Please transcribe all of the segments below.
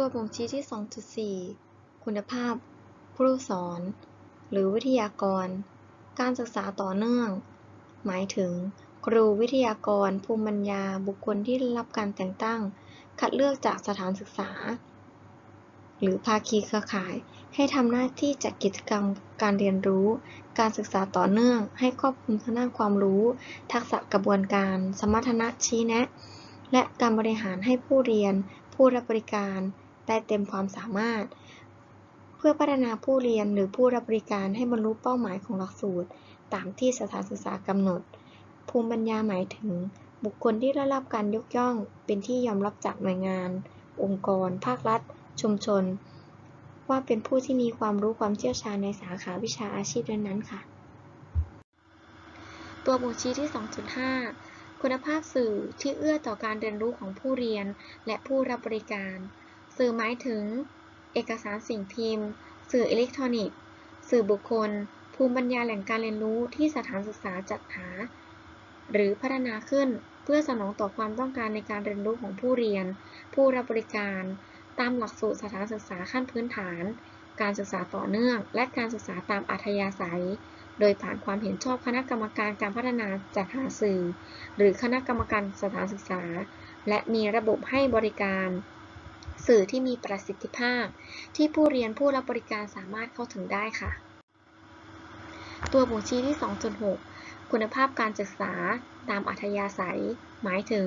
ตัวบ่งชี้ที่ 2.4 คุณภาพ ผู้สอน หรือวิทยากร การศึกษาต่อเนื่อง หมายถึง ครูวิทยากร ภูมิปัญญา บุคคลที่ได้รับการแต่งตั้ง คัดเลือกจากสถานศึกษา หรือภาคีเครือข่าย ให้ทำหน้าที่จัดกิจกรรมการเรียนรู้ การศึกษาต่อเนื่อง ให้ครอบคลุมทางด้านความรู้ ทักษะกระบวนการ สมรรถนะชี้แนะ และการบริหารให้ผู้เรียนผู้รับบริการ ได้เต็มความสามารถ เพื่อพัฒนาผู้เรียนหรือผู้รับบริการให้บรรลุเป้าหมายของหลักสูตร ตามที่สถานศึกษากำหนด ภูมิปัญญาหมายถึง บุคคลที่ได้รับการยกย่อง เป็นที่ยอมรับจากหน่วยงาน องค์กร ภาครัฐ ชุมชน ว่าเป็นผู้ที่มีความรู้ความเชี่ยวชาญในสาขาวิชาอาชีพนั้นๆค่ะ ตัวบ่งชี้ที่ 2.5คุณภาพสื่อที่เอื้อต่อการเรียนรู้ของผู้เรียนและผู้รับบริการ สื่อหมายถึง เอกสารสิ่งพิมพ์ สื่ออิเล็กทรอนิกส์ สื่อบุคคล ภูมิปัญญาแหล่งการเรียนรู้ที่สถานศึกษาจัดหา หรือพัฒนาขึ้นเพื่อสนองต่อความต้องการในการเรียนรู้ของผู้เรียน ผู้รับบริการ ตามหลักสูตรสถานศึกษาขั้นพื้นฐาน การศึกษาต่อเนื่อง และการศึกษาตามอัธยาศัย โดยผ่านความเห็นชอบคณะกรรมการการพัฒนาจัดหาสื่อ หรือคณะกรรมการสถานศึกษา และมีระบบให้บริการ สื่อที่มีประสิทธิภาพ ที่ผู้เรียนผู้รับบริการสามารถเข้าถึงได้ค่ะ ตัวบ่งชี้ที่ 2.6 คุณภาพการศึกษาตามอัธยาศัย หมายถึง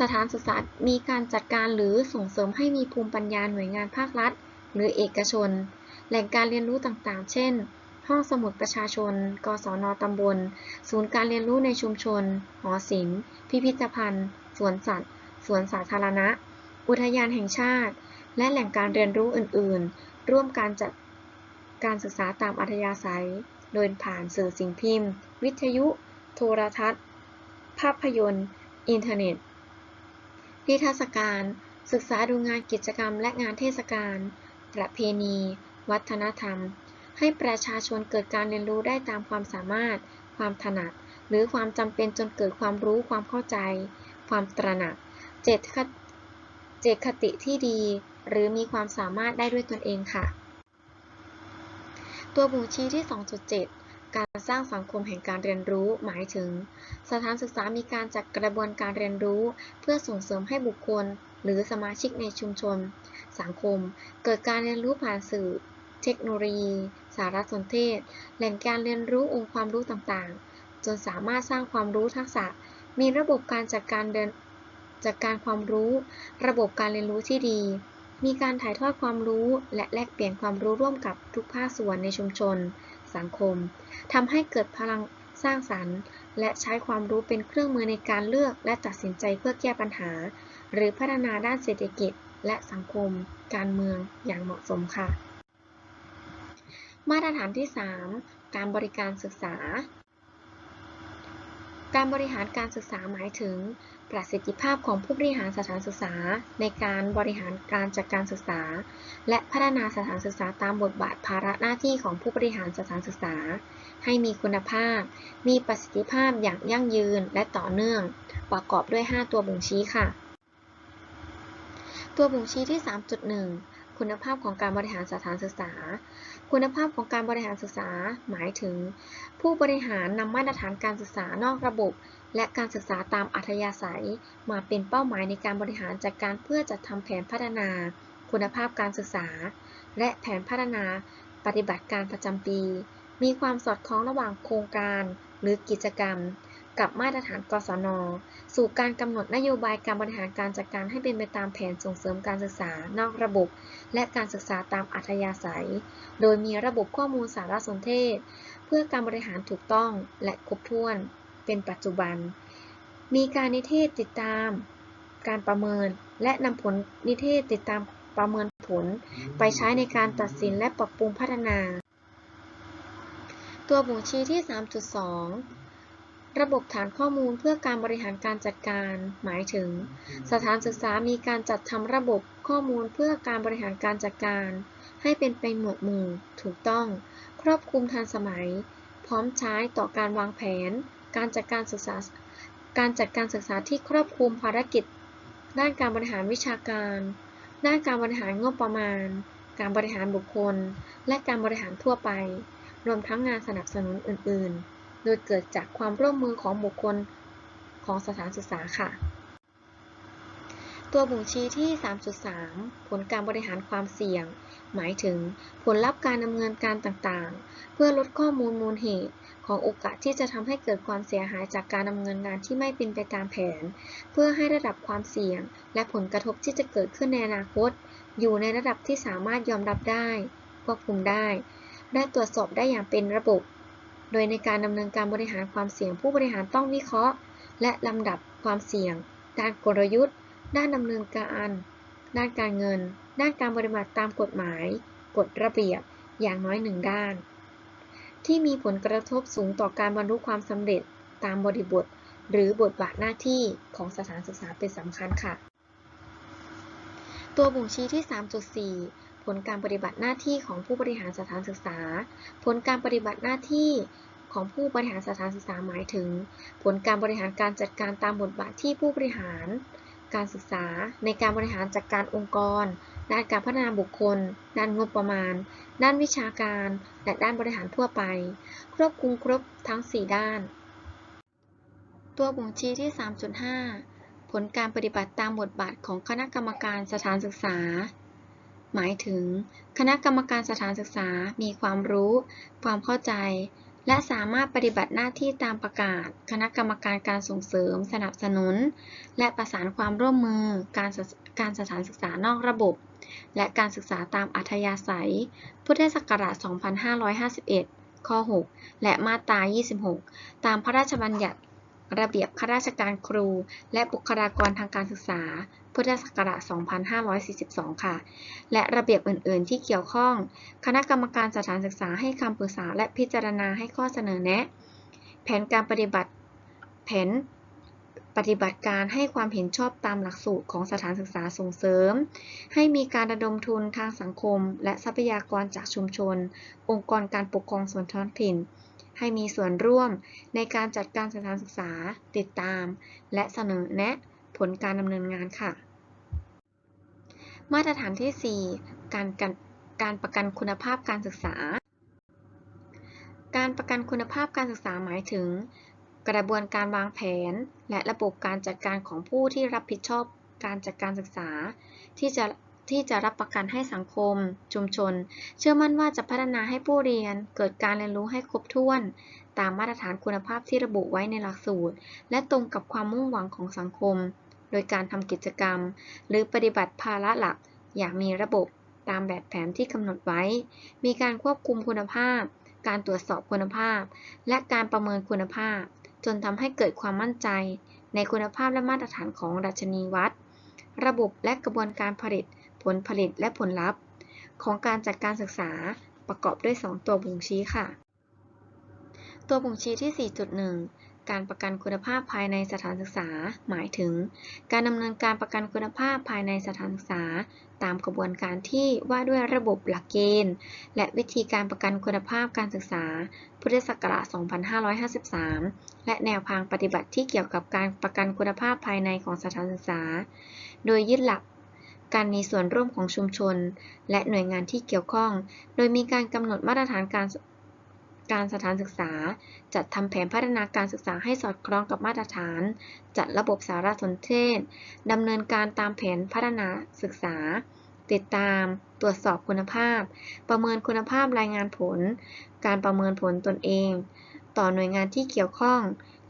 สถานศึกษามีการจัดการหรือส่งเสริมให้มีภูมิปัญญาหน่วยงานภาครัฐ หรือเอกชน แหล่งการเรียนรู้ต่างๆ เช่น ห้องสมุดประชาชน กศนตำบล ศูนย์การเรียนรู้ในชุมชน หอศิลป์ พิพิธภัณฑ์ สวนสัตว์ สวนสาธารณะ อุทยานแห่งชาติ และแหล่งการเรียนรู้อื่น ๆ ร่วมการจัดการศึกษาตามอัธยาศัย โดยผ่านสื่อสิ่งพิมพ์ วิทยุ โทรทัศน์ ภาพยนตร์ อินเทอร์เน็ต นิทรรศการ ศึกษาดูงานกิจกรรมและงานเทศกาล ประเพณี วัฒนธรรม ให้ประชาชนเกิดการเรียนรู้ได้ตามความสามารถ ความถนัด หรือความจำเป็นจนเกิดความรู้ความเข้าใจ ความตระหนัก เจตค เจตคติที่ดี หรือมีความสามารถได้ด้วยตนเองค่ะ ตัวบ่งชี้ที่ 2.7 การสร้างสังคมแห่งการเรียนรู้ หมายถึง สถานศึกษามีการจัดกระบวนการเรียนรู้ เพื่อส่งเสริมให้บุคคล หรือสมาชิกในชุมชน สังคม เกิดการเรียนรู้ผ่านสื่อ เทคโนโลยี สารสนเทศ แหล่งการเรียนรู้องค์ความรู้ต่างๆ จนสามารถสร้างความรู้ทักษะมีระบบการจัดการเดิน จัดการความรู้ ระบบการเรียนรู้ที่ดี มีการถ่ายทอดความรู้ และแลกเปลี่ยนความรู้ร่วมกับทุกภาคส่วนในชุมชน สังคมทำให้เกิดพลังสร้างสรรค์ และใช้ความรู้เป็นเครื่องมือในการเลือกและตัดสินใจเพื่อแก้ปัญหา หรือพัฒนาด้านเศรษฐกิจ และสังคม การเมืองอย่างเหมาะสมค่ะ มาตรฐานที่ 3 การบริการศึกษา การบริหารการศึกษาหมายถึง ประสิทธิภาพของผู้บริหารสถานศึกษา ในการบริหารการจัดการศึกษา และพัฒนาสถานศึกษาตามบทบาทภาระหน้าที่ของผู้บริหารสถานศึกษา ให้มีคุณภาพ มีประสิทธิภาพอย่างยั่งยืนและต่อเนื่อง ประกอบด้วย 5 ตัวบ่งชี้ค่ะ ตัวบ่งชี้ที่ 3.1 คุณภาพของการบริหารสถานศึกษา คุณภาพของการบริหารศึกษา หมายถึง ผู้บริหารนำมาตรฐานการศึกษานอกระบบ และการศึกษาตามอัธยาศัย มาเป็นเป้าหมายในการบริหารจัดการเพื่อจัดทำแผนพัฒนา คุณภาพการศึกษา และแผนพัฒนาปฏิบัติการประจำปี มีความสอดคล้องระหว่างโครงการหรือกิจกรรม กับมาตรฐานกศน สู่การกำหนดนโยบายการบริหารการจัดการให้เป็นไปตามแผนส่งเสริมการศึกษานอกระบบ และการศึกษาตามอัธยาศัย โดยมีระบบข้อมูลสารสนเทศ เพื่อการบริหารถูกต้องและครบถ้วน เป็นปัจจุบัน มีการนิเทศติดตาม การประเมิน และนำผลนิเทศติดตามประเมินผล ไปใช้ในการตัดสินและปรับปรุงพัฒนา ตัวบ่งชี้ที่ 3.2 ระบบฐานข้อมูลเพื่อการบริหารการจัดการ หมายถึง สถานศึกษามีการจัดทำระบบข้อมูลเพื่อการบริหารการจัดการ ให้เป็นไปหมวดหมู่ ถูกต้อง ครอบคลุมทันสมัย พร้อมใช้ต่อการวางแผน การจัดการศึกษา การจัดการศึกษาที่ครอบคลุมภารกิจ ด้านการบริหารวิชาการ ด้านการบริหารงบประมาณ การบริหารบุคคล และการบริหารทั่วไป รวมทั้งงานสนับสนุนอื่น ๆ โดยเกิดจากความร่วมมือของบุคคลของสถานศึกษาค่ะ ตัวบ่งชี้ที่ 3.3 ผลการบริหารความเสี่ยง หมายถึงผลลัพธ์การดำเนินการต่างๆ เพื่อลดข้อมูลมูลเหตุของโอกาสที่จะทำให้เกิดความเสียหายจากการดำเนินงานที่ไม่เป็นไปตามแผน เพื่อให้ระดับความเสี่ยง และผลกระทบที่จะเกิดขึ้นในอนาคต อยู่ในระดับที่สามารถยอมรับได้ควบคุมได้ และตรวจสอบได้อย่างเป็นระบบ โดยในการดำเนินการบริหารความเสี่ยงผู้บริหารต้องวิเคราะห์ และลำดับความเสี่ยง ด้านกลยุทธ์ ด้านดำเนินการ ด้านการเงิน ด้านการบริบัติตามกฎหมาย กฎระเบียบ อย่างน้อยหนึ่งด้าน ที่มีผลกระทบสูงต่อการบรรลุความสำเร็จตามบริบท หรือบทบาทหน้าที่ของสถานศึกษาเป็นสำคัญค่ะ ตัวบ่งชี้ที่ 3.4 ลการปฏิบัติหน้าที่ของผู้บริหารสถานศึกษา ผลการปฏิบัติหน้าที่ของผู้บริหารสถานศึกษาหมายถึง ผลการบริหารการจัดการตามบทบาทที่ผู้บริหาร การศึกษา ในการบริหารจัดการองค์กร ด้านการพัฒนาบุคคล ด้านงบประมาณ ด้านวิชาการ และด้านบริหารทั่วไป ครอบคลุมครบทั้ง 4 ด้าน ตัวบ่งชี้ที่ 3.5 ผลการปฏิบัติตามบทบาทของคณะกรรมการสถานศึกษา หมายถึง คณะกรรมการสถานศึกษามีความรู้ ความเข้าใจ และสามารถปฏิบัติหน้าที่ตามประกาศ คณะกรรมการการส่งเสริม สนับสนุน และประสานความร่วมมือการการสถานศึกษานอกระบบ และการศึกษาตามอัธยาศัย พุทธศักราช 2551 ข้อ 6 และมาตรา 26 ตามพระราชบัญญัติระเบียบข้าราชการครู และบุคลากรทางการศึกษา พุทธศักราช 2542 ค่ะ และระเบียบอื่น ๆ ที่เกี่ยวข้อง คณะกรรมการสถานศึกษาให้คำปรึกษาและพิจารณาให้ข้อเสนอแนะ แผนการปฏิบัติแผนปฏิบัติการให้ความเห็นชอบตามหลักสูตรของสถานศึกษาส่งเสริม ให้มีการระดมทุนทางสังคม และทรัพยากรจากชุมชน องค์กรการปกครองส่วนท้องถิ่น ให้มีส่วนร่วมในการจัดการสถานศึกษา ติดตาม และเสนอแนะผลการดำเนินงานค่ะ มาตรฐานที่ 4 การการการประกันคุณภาพการศึกษา การประกันคุณภาพการศึกษาหมายถึง กระบวนการวางแผน และระบบการจัดการของผู้ที่รับผิดชอบการจัดการศึกษา ที่จะที่จะรับประกันให้สังคม ชุมชน เชื่อมั่นว่าจะพัฒนาให้ผู้เรียน เกิดการเรียนรู้ให้ครบถ้วน ตามมาตรฐานคุณภาพที่ระบุไว้ในหลักสูตร และตรงกับความมุ่งหวังของสังคม โดยการทำกิจกรรม หรือปฏิบัติภาระหลักอย่างมีระบบตามแบบแผนที่กำหนดไว้ มีการควบคุมคุณภาพ การตรวจสอบคุณภาพ และการประเมินคุณภาพ จนทำให้เกิดความมั่นใจ ในคุณภาพและมาตรฐานของดัชนีวัด ระบบและกระบวนการผลิต ผลผลิตและผลลัพธ์ ของการจัดการศึกษาประกอบด้วย 2 ตัวบ่งชี้ค่ะ ตัวบ่งชี้ที่ 4.1 การประกันคุณภาพภายในสถานศึกษา หมายถึง การดำเนินการประกันคุณภาพภายในสถานศึกษา ตามกระบวนการที่ว่าด้วยระบบหลักเกณฑ์ และวิธีการประกันคุณภาพการศึกษา พุทธศักราช 2553 และแนวทางปฏิบัติที่เกี่ยวกับการประกันคุณภาพภายในของสถานศึกษา โดยยึดหลักการมีส่วนร่วมของชุมชน และหน่วยงานที่เกี่ยวข้อง โดยมีการกำหนดมาตรฐานการ การสถานศึกษา จัดทำแผนพัฒนาการศึกษาให้สอดคล้องกับมาตรฐาน จัดระบบสารสนเทศดำเนินการตามแผนพัฒนาศึกษา ติดตาม ตรวจสอบคุณภาพ ประเมินคุณภาพรายงานผล การประเมินผลตนเอง ต่อหน่วยงานที่เกี่ยวข้อง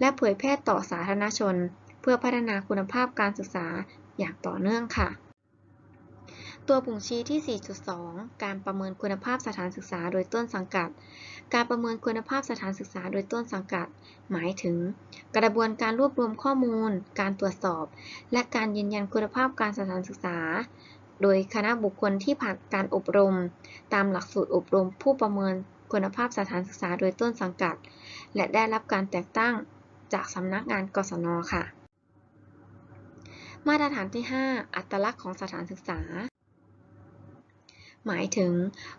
และเผยแพร่ต่อสาธารณชน เพื่อพัฒนาคุณภาพการศึกษาอย่างต่อเนื่องค่ะตัวบ่งชี้ที่ 4.2 การประเมินคุณภาพสถานศึกษาโดยต้นสังกัด การประเมินคุณภาพสถานศึกษาโดยต้นสังกัด หมายถึง กระบวนการรวบรวมข้อมูล การตรวจสอบ และการยืนยันคุณภาพการสถานศึกษา โดยคณะบุคคลที่ผ่านการอบรม ตามหลักสูตรอบรม ผู้ประเมินคุณภาพสถานศึกษาโดยต้นสังกัด และได้รับการแต่งตั้งจากสำนักงานกศนค่ะ มาตรฐานที่ 5 อัตลักษณ์ของสถานศึกษา หมายถึง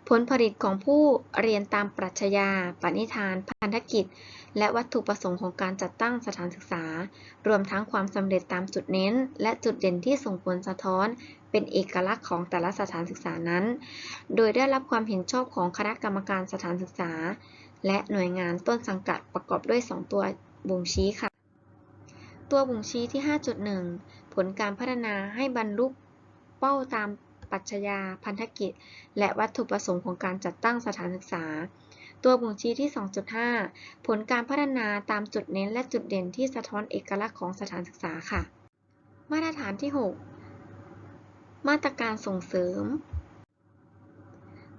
ผลผลิตของผู้เรียนตามปรัชญา ปณิธาน พันธกิจ และวัตถุประสงค์ของการจัดตั้งสถานศึกษา รวมทั้งความสำเร็จตามจุดเน้น และจุดเด่นที่ส่งผลสะท้อนเป็นเอกลักษณ์ของแต่ละสถานศึกษานั้น โดยได้รับความเห็นชอบของคณะกรรมการสถานศึกษา และหน่วยงานต้นสังกัดประกอบด้วย 2 ตัวบ่งชี้ค่ะ ตัวบ่งชี้ที่ 5.1 ผลการพัฒนาให้บรรลุเป้าตาม ปรัชญา พันธกิจ และวัตถุประสงค์ของการจัดตั้งสถานศึกษา ตัวบ่งชี้ที่ 2.5 ผลการพัฒนาตามจุดเน้นและจุดเด่นที่สะท้อนเอกลักษณ์ของสถานศึกษาค่ะ มาตรฐานที่ 6 มาตรการส่งเสริม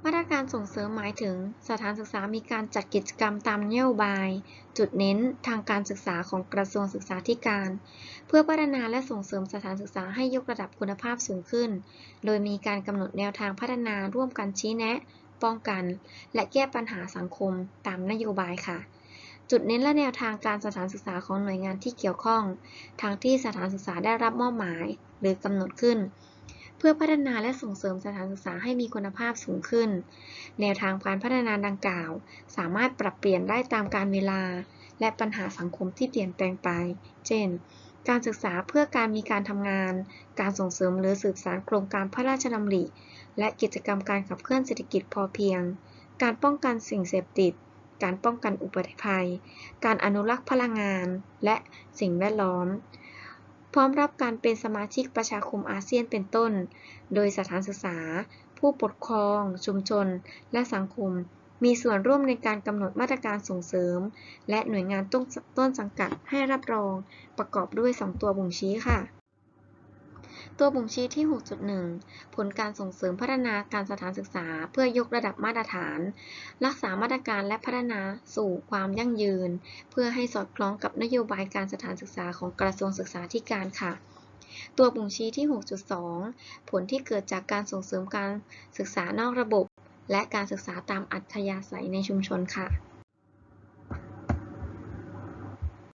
มาตรการส่งเสริมหมายถึงสถานศึกษามีการจัดกิจกรรมตามนโยบาย จุดเน้นทางการศึกษาของกระทรวงศึกษาธิการ เพื่อพัฒนาและส่งเสริมสถานศึกษาให้ยกระดับคุณภาพสูงขึ้น โดยมีการกำหนดแนวทางพัฒนาร่วมกันชี้แนะ ป้องกัน และแก้ปัญหาสังคมตามนโยบายค่ะ จุดเน้นและแนวทางการสถานศึกษาของหน่วยงานที่เกี่ยวข้องทางที่สถานศึกษาได้รับมอบหมาย หรือกำหนดขึ้น เพื่อพัฒนาและส่งเสริมสถานศึกษาให้มีคุณภาพสูงขึ้น แนวทางการพัฒนาดังกล่าว สามารถปรับเปลี่ยนได้ตามการเวลา และปัญหาสังคมที่เปลี่ยนแปลงไป เช่น การศึกษาเพื่อการมีการทำงาน การส่งเสริมหรือสืบสานโครงการพระราชดำริ และกิจกรรมการขับเคลื่อนเศรษฐกิจพอเพียง การป้องกันสิ่งเสพติดการป้องกันอุบัติภัย การอนุรักษ์พลังงาน และสิ่งแวดล้อม พร้อมรับการเป็นสมาชิกประชาคมอาเซียนเป็นต้น โดยสถานศึกษา ผู้ปกครอง ชุมชน และสังคม มีส่วนร่วมในการกำหนดมาตรการส่งเสริม และหน่วยงานต้นสังกัดให้รับรอง ประกอบด้วย 2 ตัวบ่งชี้ค่ะ ตัวบ่งชี้ที่ 6.1 ผลการส่งเสริมพัฒนาการสถานศึกษา เพื่อยกระดับมาตรฐาน รักษามาตรการและพัฒนาสู่ความยั่งยืน เพื่อให้สอดคล้องกับนโยบายการสถานศึกษาของกระทรวงศึกษาธิการค่ะตัวบ่งชี้ที่ 6.2 ผลที่เกิดจากการส่งเสริมการศึกษานอกระบบ และการศึกษาตามอัธยาศัยในชุมชนค่ะ